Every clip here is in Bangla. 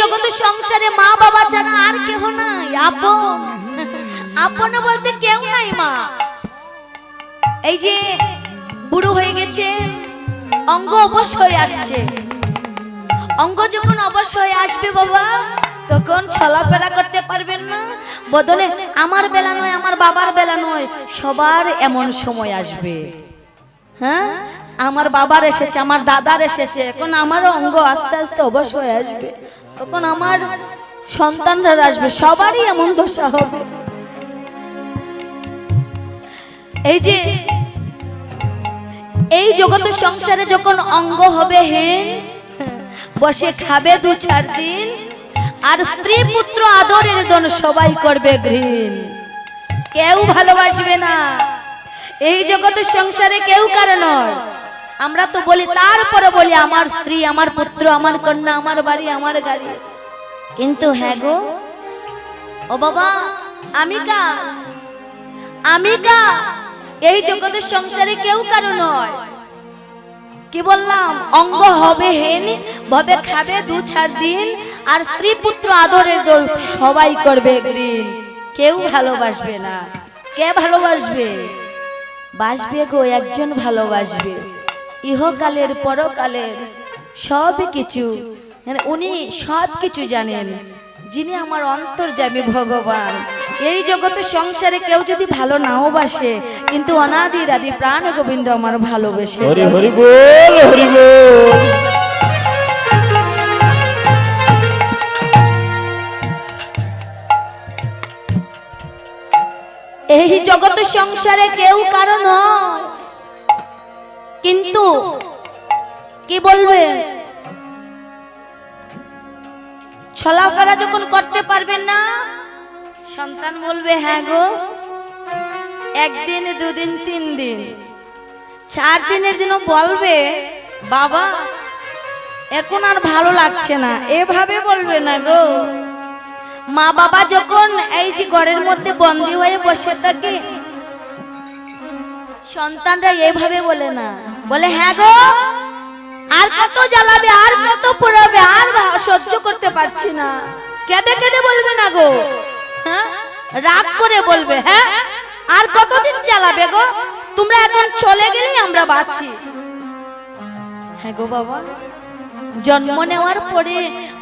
জগতের সংসারে মা বাবা ছাড়া আর কেহ নাই, আপন। আপন বলতে কেউ নাই মা। এই যে বুড়ো হয়ে গেছে, অঙ্গ অবশ হয়ে আসছে। অঙ্গ যখন অবশ হয়ে আসবে বাবা, তখন চলাফেরা করতে পারবেন না। বদলে আমার বেলা নয়, আমার বাবার বেলা নয়, সবার এমন সময় আসবে। হ্যাঁ? আমার বাবার এসেছে, আমার দাদার এসেছে। এখন আমারও অঙ্গ আস্তে আস্তে অবশ হয়ে আসবে। তখন আমার সন্তানরা আসবে, সবারই এমন দশা হবে। এই যে, এই জগতের সংসারে যখন অঙ্গ হবে হেন বসে খাবে দু চার দিন, আর স্ত্রী পুত্র আদরের দন সবাই করবে ঘৃণ কেউ ভালোবাসবে না। এই জগতের সংসারে কেউ কারণ নয়। আমরা তো বলি, তারপরে বলি, আমার স্ত্রী, আমার পুত্র, আমার কন্যা, আমার বাড়ি, আমার গাড়ি। কিন্তু হ্যাঁ গো, ও বাবা, আমি কা আমি কা এই জগতের সংসারে কেউ কারও নয়। কি বললাম? অঙ্গ হবে হেন, ভবে খাবে দু চার দিন, আর স্ত্রী পুত্র আদরের দোল সবাই করবে গ্রিন। কেউ ভালোবাসবে না। কে ভালোবাসবে? বাসবে গো, একজন ভালোবাসবে। ইহকালের পরকালের সব কিছু। মানে উনি সব কিছু জানেন। যিনি আমার অন্তর্যামী ভগবান। এই জগতের সংসারে কেউ যদি ভালো নাও বাসে কিন্তু অনাদির আদি প্রাণ গোবিন্দ আমার ভালোবেসে। হরি হরি বল হরি বল। এই জগতের সংসারে কেউ কারণ নয়। কিন্তু কি বলবে? চলাফেরা যখন করতে পারবেন না, সন্তান বলবে হ্যাঁ গো, একদিন, দুদিন, তিন দিন, চার দিনের দিনও বলবে, বাবা, এখন আর ভালো লাগছে না। এভাবে বলবে না গো। মা বাবা যখন এই যে ঘরের মধ্যে বন্দি হয়ে বসে থাকে, সন্তানরা এভাবে বলে না। বলে হ্যাঁ গো, আর কত জ্বালাবে, আর কত পোড়াবে, আর সহ্য করতে পারছি না। কেঁদে কেঁদে বলবে না গো। হ্যাঁ? রাগ করে বলবে হ্যাঁ আর কতদিন চালাবে গো? তোমরা এখন চলে গেলেই আমরা বাঁচি। হ্যাঁ গো বাবা, জন্ম নেওয়ার পরে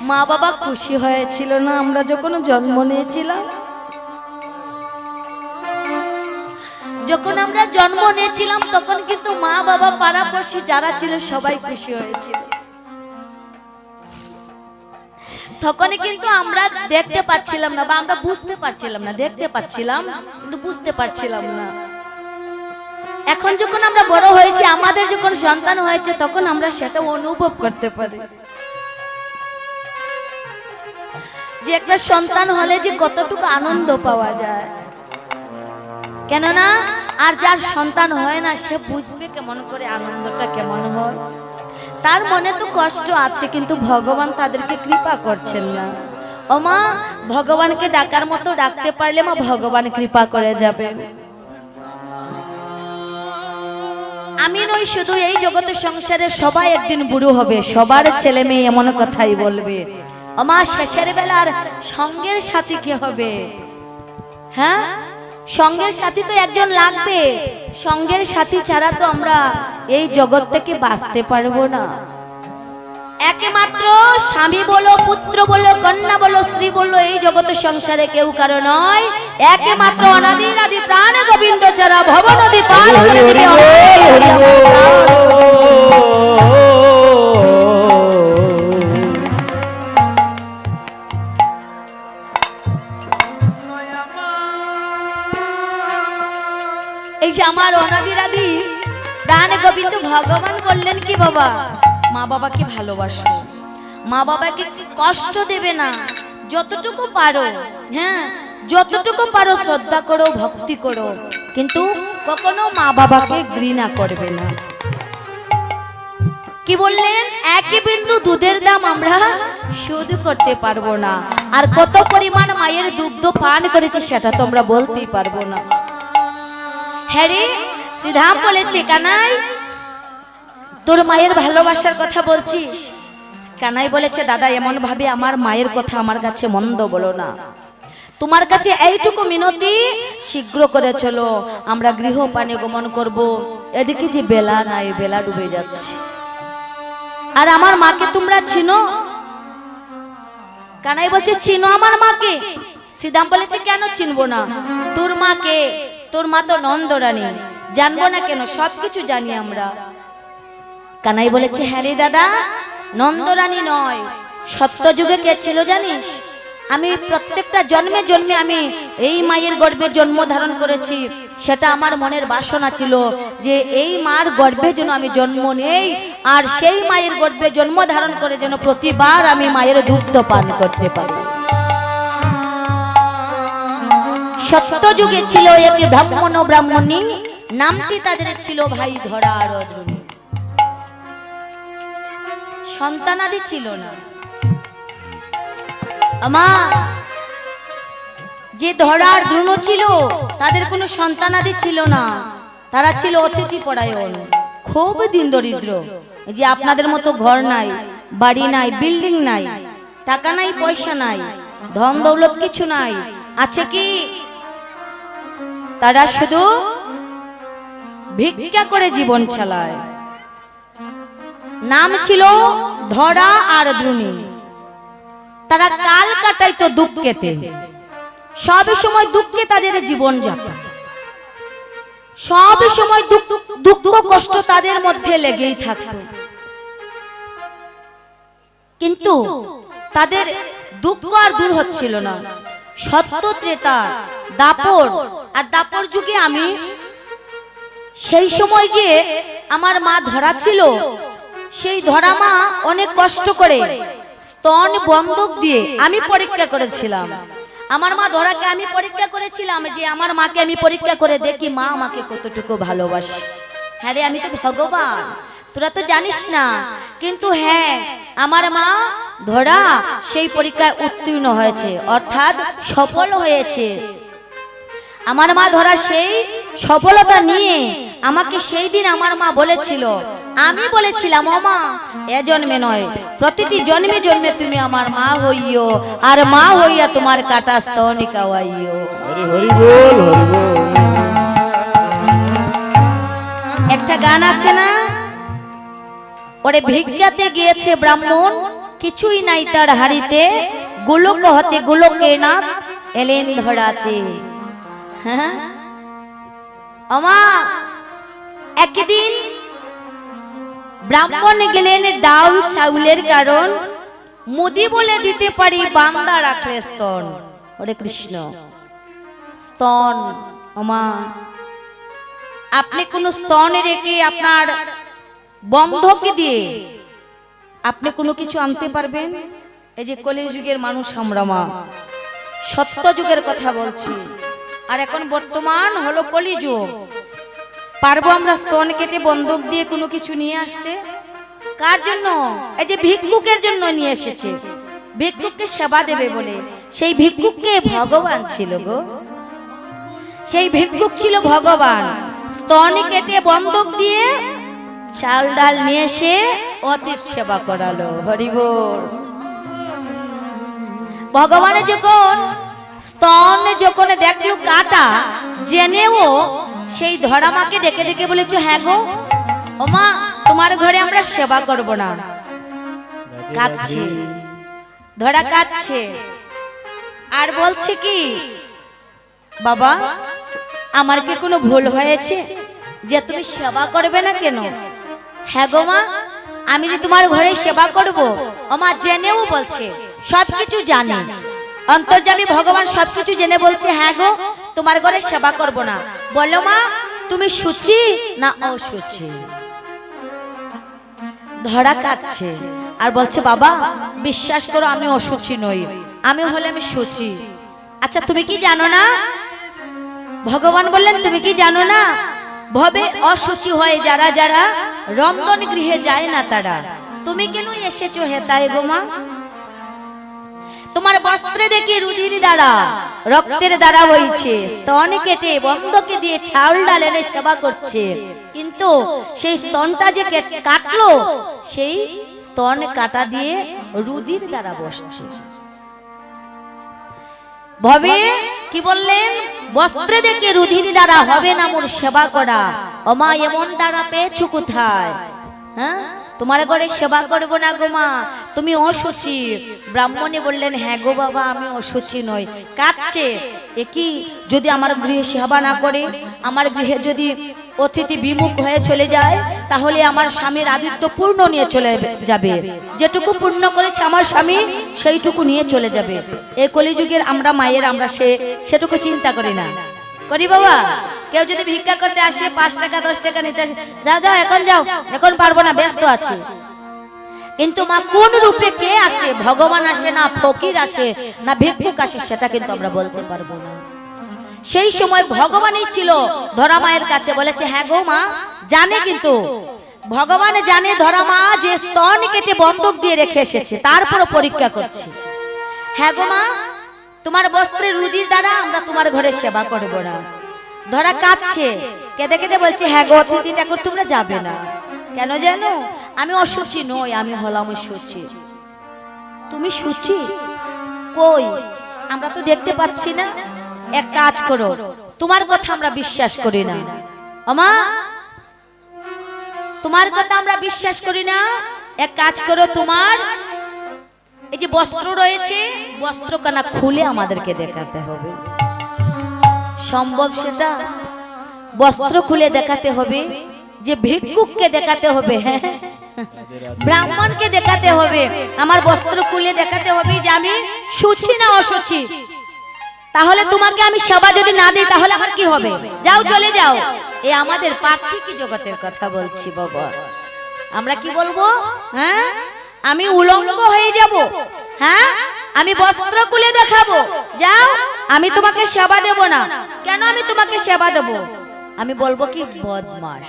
মা বাবা খুশি হয়েছিল না? আমরা যখন জন্ম নিয়েছিলাম যখন আমরা জন্ম নিয়েছিলাম, তখন কিন্তু মা বাবা পাড়াপড়শি যারা ছিল সবাই খুশি হয়েছিল। তখন কিন্তু আমরা দেখতে পাচ্ছিলাম না বা আমরা বুঝতে পারছিলাম না, দেখতে পাচ্ছিলাম কিন্তু বুঝতে পারছিলাম না। এখন যখন আমরা বড় হয়েছি, আমাদের যখন সন্তান হয়েছে, তখন আমরা সেটা অনুভব করতে পারি। যে একটা সন্তান হলে যে কতটুকু আনন্দ পাওয়া যায়। কেননা আর যার সন্তান হয় না, সে বুঝবে কেমন করে আনন্দটা কেমন হয়। তার মনে তো কষ্ট আছে, কিন্তু ভগবান তাদেরকে কৃপা করছেন না। ও মা, ভগবানকে ডাকার মতো ডাকতে পারলে মা ভগবান কৃপা করে যাবে। আমি নই শুধু এই জগতের সংসারে সবাই একদিন বুড়ো হবে, সবার ছেলে মেয়ে এমন কথাই বলবে। আমার শেষের বেলার সঙ্গের সাথী কি হবে? হ্যাঁ? সঙ্গের সাথী তো একজন লাগবে। সঙ্গের সাথী ছাড়া তো আমরা এই জগৎ থেকে বাঁচতে পারব না। একমাত্র স্বামী বলো পুত্র বলো কন্যা বলো স্ত্রী বলো এই জগতের সংসারে কেউ কারও নয়। একমাত্র অনাদির আদি প্রাণ গোবিন্দ ছাড়া ভব নদী পার করে দিবে আমার অনাদির আদি প্রাণ গোবিন্দ ভগবান বললেন, কি বাবা? মা বাবাকে ভালোবাসো। মা বাবাকে কষ্ট দেবে না? যতটুকু পারো হ্যাঁ যতটুকু পারো শ্রদ্ধা করো, ভক্তি করো। কিন্তু কখনো মা বাবাকে ঘৃণা করবে না। কি বললেন? একই বিন্দু দুধের দাম আমরা শোধ করতে পারব না। আর কত পরিমাণ মায়ের দুগ্ধ পান করেছে, সেটা তোমরা বলতেই পারব না। হ্যাঁ রে শ্রীধাম বলেছে, কানাই। তোর মায়ের ভালোবাসার কথা বলছিস? কানাই বলেছে, দাদা এমন ভাবে আমার মায়ের কথা আমার কাছে মন্দ বলো না। তোমার কাছে এইটুকু মিনতি, শীঘ্র করে চলো। আমরা গৃহপানে গমন করব। এদিকে যে বেলা নাই বেলা ডুবে যাচ্ছে। আর আমার মাকে তোমরা চিনো? কানাই বলছে, চিনো আমার মাকে? সিদাম বলেছে, কেন চিনবো না? তোর মাকে তোর মা তো নন্দরানী। জানব না কেন, সবকিছু জানি আমরা। কানাই বলেছে হ্যাঁ দাদা, নন্দরানী নয় সত্য যুগে কে ছিল জানিস? আমি প্রত্যেকটা জন্মে জন্মে আমি এই মায়ের গর্ভে জন্ম ধারণ করেছি। সেটা আমার মনের বাসনা ছিল যে এই মার গর্ভে যেন আমি জন্ম নেই, আর সেই মায়ের গর্ভে জন্ম ধারণ করে যেন প্রতিবার আমি মায়ের দুগ্ধ পান করতে পারি। সত্য যুগে ছিল এক ব্রাহ্মণ ব্রাহ্মণী। নামটি তাদের ছিল ভাই ধরা আর সন্তানাদি ছিল না। আমার যে ধরার দ্রুণ ছিল, তাদের কোনো সন্তানাদি ছিল না। তারা ছিল অতিথি পরায়ণ। খুব দিন দরিদ্র। যে আপনাদের মতো ঘর নাই, বাড়ি নাই, বিল্ডিং নাই, টাকা নাই, পয়সা নাই, ধন দৌলত কিছু নাই। আছে কি? তারা শুধু ভিক্ষা করে জীবন চালায়। নাম ছিল ধরা আর দ্রুণী তারা কাল কাটাইতো দুঃখেতে। সব সময় দুঃখে তাদের জীবন যাপন। সব সময় দুঃখ কষ্ট তাদের মধ্যে লেগেই থাকতো। কিন্তু তাদের দুঃখ আর দূর হচ্ছিল না। সত্য দাপর। আর দাপর যুগে আমি সেই সময় যে আমার মা ধরা ছিল, সেই ধরা মা অনেক কষ্ট করে স্তন বন্ধক দিয়ে আমি পরীক্ষা করেছিলাম। আমার মা ধরাকে আমি পরীক্ষা করেছিলাম যে আমার মাকে আমি পরীক্ষা করে দেখি মা আমাকে কতটুকু ভালোবাসে। হ্যাঁ রে, আমি তো ভগবান। তোরা তো জানিস না। কিন্তু হ্যাঁ আমার মা ধরা সেই পরীক্ষায় উত্তীর্ণ হয়েছে অর্থাৎ সফল হয়েছে। আমার মা ধরা সেই সফলতা নিয়ে আমাকে সেই দিন আমার মা বলেছিল আমি বলেছিলাম ও মা এ জন্মে নয় প্রতিটি জন্মে জন্মে তুমি আমার মা হইও আর মা হইয়া তোমার কাটা স্তনি কাওয়াইও। হরি হরি বল হরি বল। একটা গান আছে না? ওরে ভিক্ষাতে গিয়েছে ব্রাহ্মণ, কিছুই নাই তার হাড়িতে, গোলক হতে গোলকের না এলেন ধরাতে। হ্যাঁ? আমা একদিন ব্রাহ্মণ গেলেন ডাল চাউলের কারণ, মুদি বলে দিতে পারি বান্দা রাখলে স্তন। ওরে কৃষ্ণ, স্তন আপনি কোনো স্তনে রেখে আপনার বন্ধকে দিয়ে। আপনি কোনো কিছু আনতে পারবেন? এই যে কলি যুগের মানুষ আমরা মা। সত্য যুগের কথা বলছি। আর এখন বর্তমান হলো কলিযুগ পারব আমরা স্তন কেটে বন্ধক দিয়ে কোনো কিছু নিয়ে আসতে? কার জন্য? এই যে ভিক্ষুকের জন্য নিয়ে এসেছে। ভিক্ষুককে সেবা দেবে বলে। সেই ভিক্ষুককে ভগবান ছিল গো। সেই ভিক্ষুক ছিল ভগবান। স্তন কেটে বন্ধক দিয়ে চাল ডাল নিয়ে এসে অতীত সেবা করালো। হরিবোল। ভগবানে যখন স্তন যখন দেখল কাটা, জেনেও সেই ধরামাকে ডেকে ডেকে বলেছে হ্যাঁ গো, ওমা, তোমার ঘরে আমরা সেবা করব না। কাঁদছে। ধরা কাঁদছে। আর বলছে কি, বাবা, আমার কি কোনো ভুল হয়েছে? যে তুমি সেবা করবে না কেন? হ্যাঁ গো মা, আমি যে তোমার ঘরে সেবা করব মা জেনেও বলছে, সবকিছু জানি। অন্তর্যামী ভগবান সবকিছু জেনে বলছে হ্যাঁ গো, তোমার ঘরে সেবা করব না। বলো মা, তুমি সুচি না অসুচি? ধরা কাটছে। আর বলছে, বাবা, বিশ্বাস করো, আমি অসুচি নই। আমি হলে আমি সুচি। আচ্ছা তুমি কি জানো না? ভগবান বললেন, তুমি কি জানো না? ভবে অসুচি হয় যারা যারা, রন্ধন গৃহে যায় না তারা। তুমি কেন এসেছ হেতায় গোমা তোমার বস্ত্রে দেখি রুধির দ্বারা, রক্তের দ্বারা হয়েছে স্তন কেটে বন্ধকে দিয়ে ছাউল ডাল সেবা করছে। কিন্তু সেই স্তনটা যে কেট- কাটলো, সেই স্তন কাটা দিয়ে রুদির দ্বারা বসছে। ভবে? কি বললেন? বস্ত্রে দেখে রুধিনি দ্বারা হবে না মোর সেবা করা। অমা, এমন দ্বারা পেয়েছ কোথায়? হ্যাঁ? তোমার ঘরে সেবা করব না গো মা। তুমি অসুচি। ব্রাহ্মণে বললেন হ্যাঁ গো বাবা, আমি অসুচি নই। কাচ্ছে এ কি? যদি আমার গৃহে সেবা না করে, আমার গৃহে যদি অতিথি বিমুখ হয়ে চলে যায়, তাহলে আমার স্বামীর আদিত্য পূর্ণ নিয়ে চলে যাবে। যেটুকু পূর্ণ করেছে আমার স্বামী, সেইটুকু নিয়ে চলে যাবে। এই কলিযুগের আমরা মায়ের, আমরা সে, সেটুকু চিন্তা করি না। করি বাবা, কেউ যদি ভিক্ষা করতে আসে, পাঁচ টাকা, দশ টাকা নিতে আসে, যাও যাও, এখন যাও, এখন পারব না, ব্যস্ত আছি। কিন্তু মা কোন রূপে কে আসে, ভগবান আসে না, ফকির আসে, না ভিক্ষুক আসে, সেটা কিন্তু আমরা বলতে পারব না। সেই সময় ভগবানই ছিল ধরা মায়ের কাছে। বলেছে হ্যাঁ গো মা জানে কিন্তু। ভগবান জানে ধরা মা যে স্তন কেটে বন্ধক দিয়ে রেখে এসেছে। তারপরও পরীক্ষা করছে। হ্যাঁ গো মা তোমার বস্ত্রের রুদির দ্বারা আমরা তোমার ঘরে সেবা করব না। ধরা কাঁদছে। কেঁদে কেঁদে বলছে হ্যাঁ গো অতিথি ঠাকুর তোমরা যাবে না। কেন জানো? আমি অসুচি নই আমি হলাম সুচি। তুমি সুচি? কই? আমরা তো দেখতে পাচ্ছি না। এক কাজ করো, তোমার কথা আমরা বিশ্বাস করি না। আমা তোমার কথা আমরা বিশ্বাস করি না। এক কাজ করো, তোমার এই যে বস্ত্র রয়েছে, বস্ত্রখানা খুলে আমাদেরকে দেখাতে হবে। সম্ভব সেটা? বস্ত্র খুলে দেখাতে হবে, যে ভিক্ষুককে দেখাতে হবে হ্যাঁ? ব্রাহ্মণকে দেখাতে হবে, আমার বস্ত্র খুলে দেখাতে হবে যে আমি সুচি না অসুচি? তাহলে তোমাকে আমি সেবা যদি না দিই তাহলে আমার কি হবে? যাও চলে যাও। এ আমাদের পার্থিক জগতের কথা বলছি বাবা। আমরা কি বলব? হ্যাঁ? আমি উলঙ্গ হয়ে যাব। হ্যাঁ? আমি বস্ত্র কুলে দেখাবো। যাও আমি তোমাকে সেবা দেব না। কেন আমি তোমাকে সেবা দেব? আমি বলব কি? বদমাস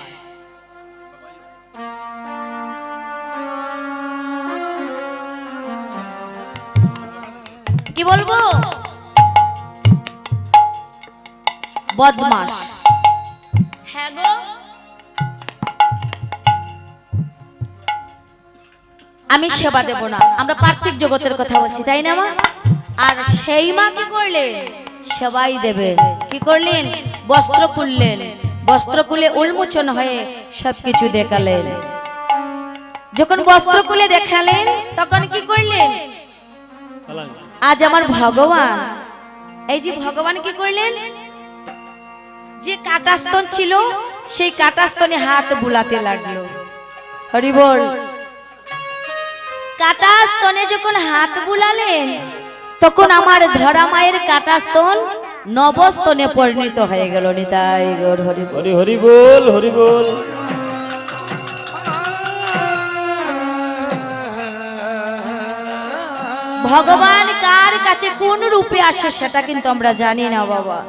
কি বলব? বদমাস হ্যাঁ গো। আমি সেবা দেব না। আমরা পার্থিক জগতের কথা বলছি তাই না মা? আর সেই মা কি করলেন? সেবাই দেবেন। কি করলেন? বস্ত্র খুললেন। বস্ত্র খুলে উন্মোচন হয়ে সবকিছু দেখালেন। যখন বস্ত্র খুলে দেখালেন তখন কি করলেন? আজ আমার ভগবান। এই যে ভগবান কি করলেন? যে কাটাস্তন ছিল সেই কাটাস্তনে হাত বুলাতে লাগল। হরি বল। কাটাস্তনে যখন হাত বুলালেন তখন আমার ধরা মায়ের কাটাস্তন নবস্তনে পরিণত হয়ে গেল নিতাই গৌর। হরি হরি বল হরি বল। ভগবান কার কাছে কোন রূপে আসে সেটা কিন্তু আমরা জানি না বাবা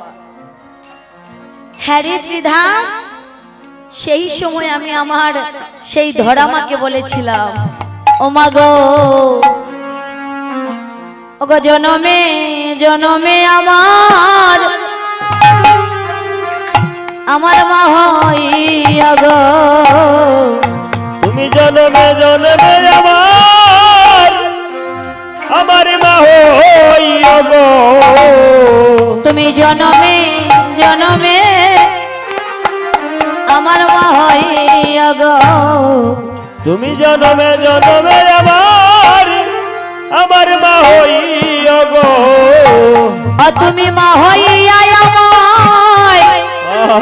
হ্যারি শ্রীধাম সেই সময় আমি আমার সেই ধরামাকে বলেছিলাম ও মা গো ও গো জনমে জনমে আমার আমার মা হইয়া গো। তুমি জনমে জনমে আমার আমার মা হইয়া গো। তুমি জনমে জনমে গো। তুমি জনমে জনমে আমার আমার মা হইয়া গো। আর তুমি মা হইয়া আমায় আহা,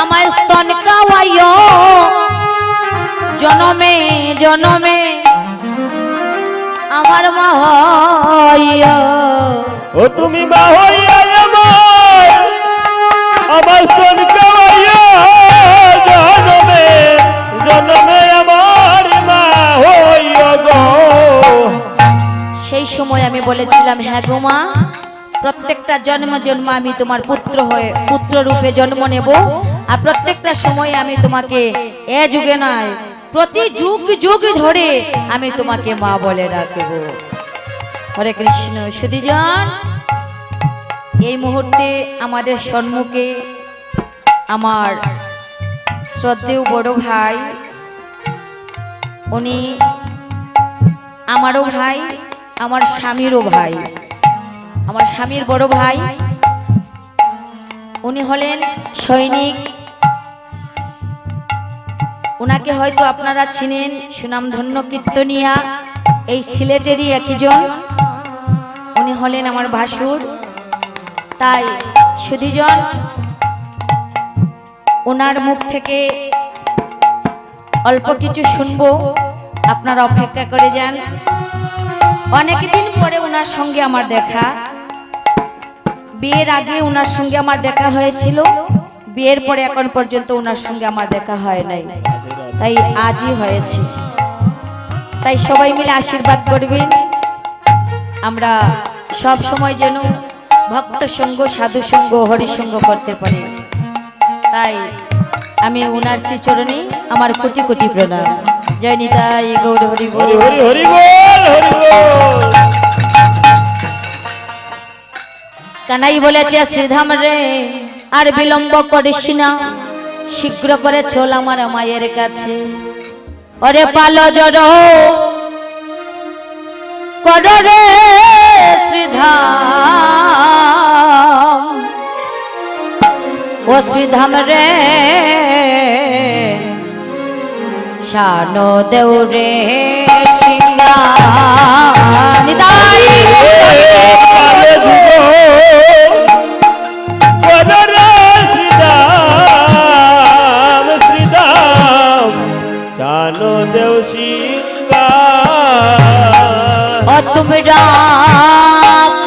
আমায় স্তন কাওয়াইও। জনমে জনমে আমার মা হইয়া ও তুমি মা হইয়া আমার আমার স্তন সেই সময় আমি বলেছিলাম হ্যাঁ গো মা, প্রত্যেকটা জন্ম জন্ম আমি তোমার পুত্র হয়ে, পুত্র রূপে জন্ম নেব। আর প্রত্যেকটা সময় আমি তোমাকে এ যুগে নয়, প্রতি যুগ যুগ ধরে আমি তোমাকে মা বলে রাখব হরে কৃষ্ণ সুদীজন এই মুহূর্তে আমাদের সম্মুখে আমার শ্রদ্ধেয় বড় ভাই, উনি আমারও ভাই আমার স্বামীরও ভাই। আমার স্বামীর বড় ভাই, উনি হলেন সৈনিক। ওনাকে হয়তো আপনারা চিনেন, সুনামধন্য কীর্তনিয়া, এই সিলেটেরই একজন। উনি হলেন আমার ভাসুর, তাই সুধীজন ওনার মুখ থেকে অল্প কিছু শুনব। আপনারা অপেক্ষা করে যান। অনেকদিন পরে ওনার সঙ্গে আমার দেখা। বিয়ের আগে ওনার সঙ্গে আমার দেখা হয়েছিল। বিয়ের পরে এখন পর্যন্ত ওনার সঙ্গে আমার দেখা হয় নাই। তাই আজই হয়েছে। তাই সবাই মিলে আশীর্বাদ করবেন। আমরা সব সময় যেন ভক্ত সঙ্গ, সাধু সঙ্গ হরিসঙ্গ করতে পারি। তাই আমি ওনার শ্রীচরণে আমার কোটি কোটি প্রণাম। জয় নিতাই গৌর হরি। হরি হরি হরি বল হরি বল। কানাই বলেছে শ্রীধাম রে আর বিলম্ব করিস না। শীঘ্র করে চল আমার মায়ের কাছে। ওরে পাল জড় কর রে শ্রীধাম। ও শ্রীধাম রে শানো দেউ রে সিংহা ও তোমরা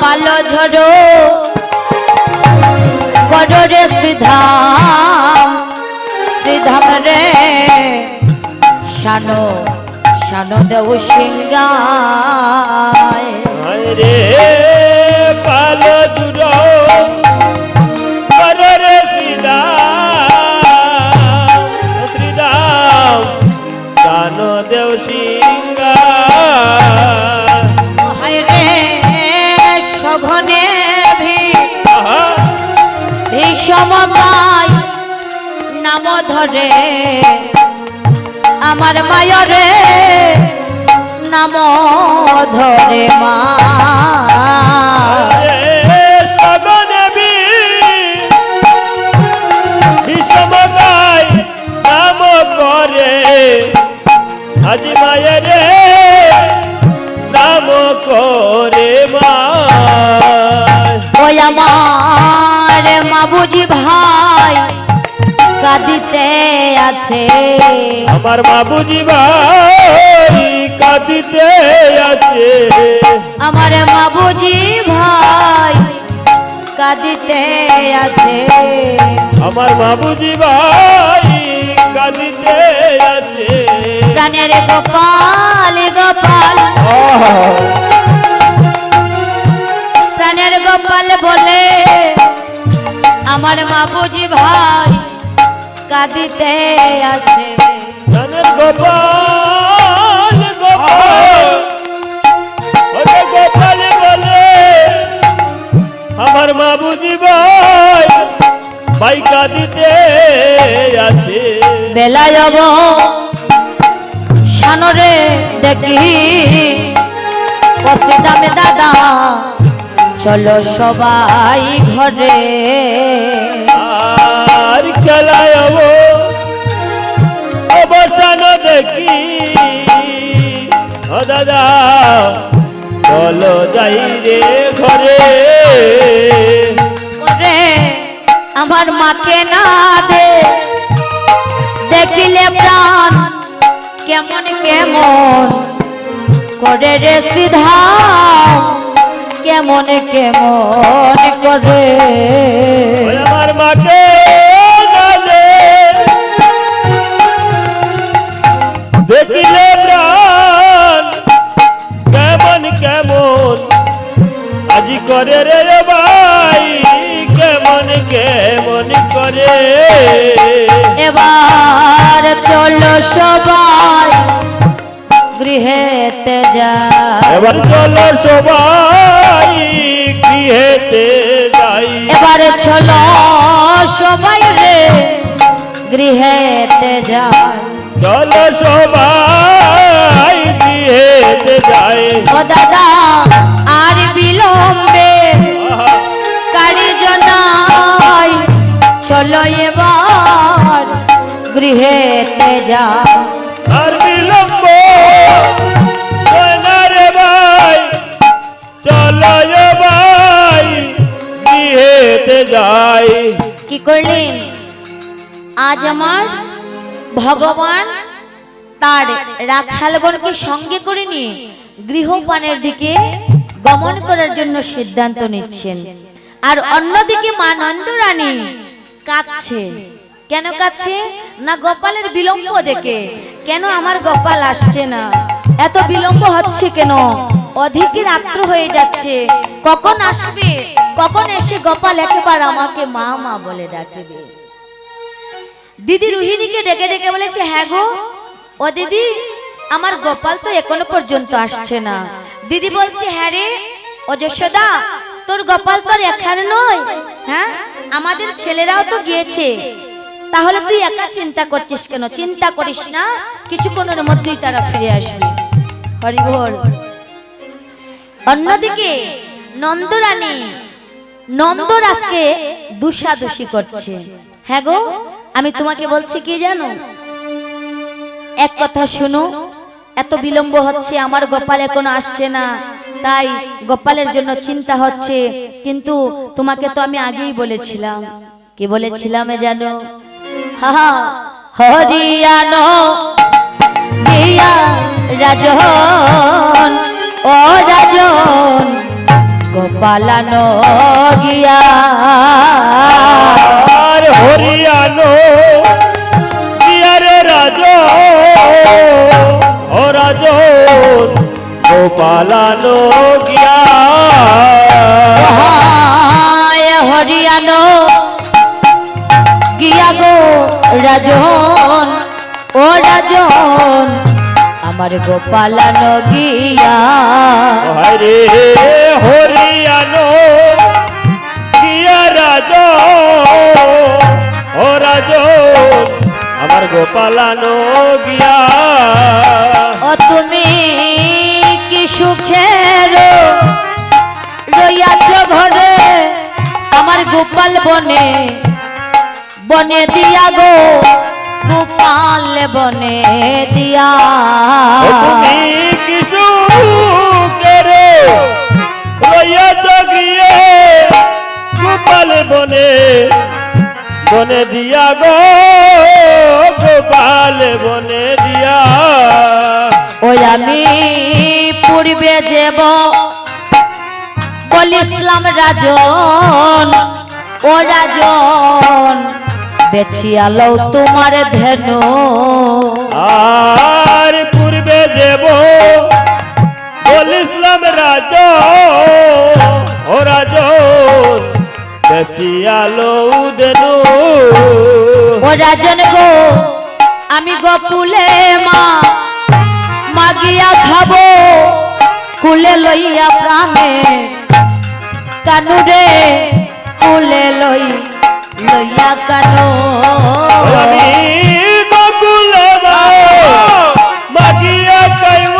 পালো ঝড়ো। করো রে শ্রীধাম শ্রীধাম রে। শানো শানো দেও সিংগায়। রে পাল দূর বদরে শ্রীরাম শ্রীরাম জানো দেও সিংহা রে সঘনে ভি ভীষমতায় নাম ধরে। আমার মায়রে নাম ধরে মা। আজি মায়ের নাম করে মা। কাঁদিতে আছে। আমার বাবুজি ভাই কাঁদিতে আছে। আমার মাবুজি ভাই কাঁদিতে আছে। আমার বাবুজি ভাই কাঁদিতে আছে। প্রাণের গোপাল গোপাল। প্রাণের গোপাল বলে আমার মাবুজি ভাই কাঁদিতে আছে গোপাল গোপাল বলে আমার বাবুজি ভাই ভাই কাঁদিতে আছে বেলায় অব সানরে দেখি। দামে দাদা চলো সবাই ঘরে। আর খেলায় অবসান দেখি। দাদা চলো যাই রে ঘরে। আমার মাকে না দে। দেখিলে প্রাণ কেমন কেমন। করে রে সিধা। কেমন কেমন করে? আমার মাকে দেখিলে প্রাণ কেমন কেমন। আজি করে রে ভাই কেমন কেমন করে। এবার চলো সবাই গৃহেতে যা। এবার চলো সবাই গৃহেতে যাই। এবার চলো সবাই রে গৃহেতে যায় চলো সবাই গৃহেতে যাই। ও দাদা আর বিলম্বে কারি জনাই। চলো এবার গৃহেতে যা আর এ ভাই, বিহেতে যাই। কি করলেন আজ আমার ভগবান তার রাখালগণকে সঙ্গে করে নিয়ে গৃহপানের দিকে গমন করার জন্য সিদ্ধান্ত নিচ্ছেন। আর অন্যদিকে মা নন্দরানী কাঁদছে। কেন কাঁদছে? না গোপালের বিলম্ব দেখে। কেন আমার গোপাল আসছে না? এত বিলম্ব হচ্ছে কেন? অধিক রাত্র হয়ে যাচ্ছে। কখন আসবে? কখন এসে গোপাল একেবার আমাকে মা মা বলে ডাকবে? দিদি রোহিণীকে ডেকে ডেকে বলেছে হ্যাঁ গো, ও দিদি, আমার গোপাল তো এখনও পর্যন্ত আসছে না। দিদি বলছে হ্যাঁ রে যশোদা, তোর গোপাল তো এখানে নয় হ্যাঁ? আমাদের ছেলেরাও তো গিয়েছে। তাহলে তুই একা চিন্তা করছিস কেন? চিন্তা করিস না, কিছুক্ষণের মধ্যেই তারা ফিরে আসবে। হরি বল অন্যদিকে নন্দরানী নন্দরাজকে দুষাদুষি করছে। হ্যাঁ গো, আমি তোমাকে বলছি কি জানো? এক কথা শুনো, এত বিলম্ব হচ্ছে, আমার গোপাল এখনও আসছে না। তাই গোপালের জন্য চিন্তা হচ্ছে, কিন্তু তোমাকে তো আমি আগেই বলেছিলাম। কি বলেছিলাম জানো? হা হরিয়ানো রাজন। ও রাজন গোপালানো গিয়া হরিয়ানো দিয়ারে রাজ ও রাজ গোপালানো গিয়া হরিয়ানো গিয়া গো রাজন ও রাজন আমার গোপালানো গিয়া হরে হরিয়ানো গিয়া রাজ ও রাজ আমার গোপালানো গিয়া ও তুমি কি সুখের রইয়াছ ঘরে আমার গোপাল বনে বনে দিয়া গো। গোপাল বনে দিয়া। কিছু করে রইয়া গিয়ে গোপাল বনে বনে দিয়া গো গোপাল বনে দিয়া। ওই আমি পূর্বে যাব বলিসলাম রাজন ও রাজন বেছিয়ালো তোমার ধেনু আর পূর্বে দেব বলিসলাম রাজ ও রাজ বেচিয়ালো দেনু ও রাজন গো আমি গপুলে মা মাগিয়া খাব কুলে লইয়া প্রাণে। কানুরে কুলে লই লইয়া কানু মাগিয়া কাইব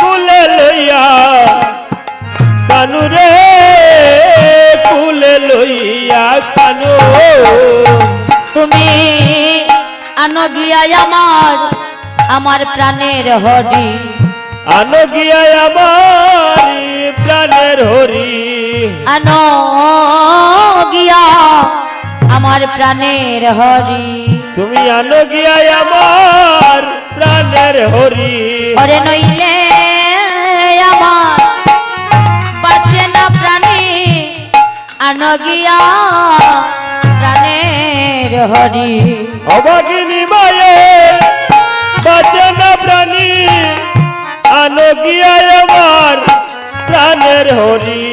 কুলে লইয়া কানু রে কুলে লইয়া কানু তুমি আনো গিয়া আমার আমার প্রাণের হরি। আনো গিয়া আমার প্রাণের হরি। আনো গিয়া আমার প্রাণের হরি। তুমি আনো গিয়া আমার প্রাণের হরি। ওরে নইলে আমার বাঁচে না প্রাণী। আনো গিয়া প্রাণের হরি। অবাগিনী মায়ে বাচন প্রাণী। আনো গিয়া আমার প্রাণের হরি।